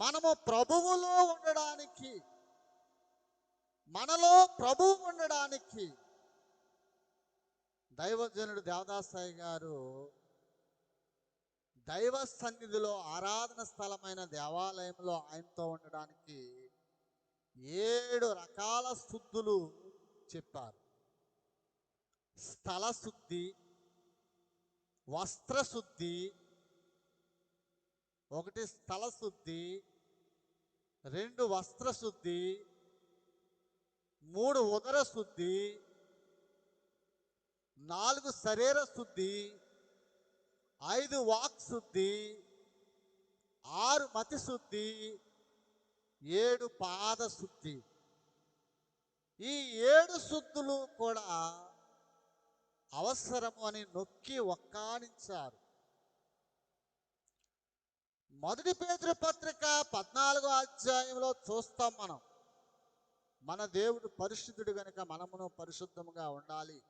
మనము ప్రభువులో ఉండడానికి మనలో ప్రభువు ఉండడానికి. దైవజనుడు దేవదాసాయి గారు దైవ సన్నిధిలో ఆరాధన స్థలమైన దేవాలయంలో ఆయనతో ఉండడానికి ఏడు రకాల శుద్ధులు చెప్పారు. స్థల శుద్ధి వస్త్ర శుద్ధి ఒకటి స్థల శుద్ధి రెండు వస్త్ర శుద్ధి మూడు ఉదర శుద్ధి నాలుగు శరీర శుద్ధి ఐదు వాక్ శుద్ధి ఆరు మతి శుద్ధి ఏడు పాద శుద్ధి. ఈ ఏడు శుద్ధులు కూడా అవసరము అని నొక్కి ఒక్కానించారు. మొదటి పేదరి పత్రిక పద్నాలుగో అధ్యాయంలో చూస్తాం మనం. మన దేవుడు పరిశుద్ధుడు కనుక మనమును పరిశుద్ధముగా ఉండాలి.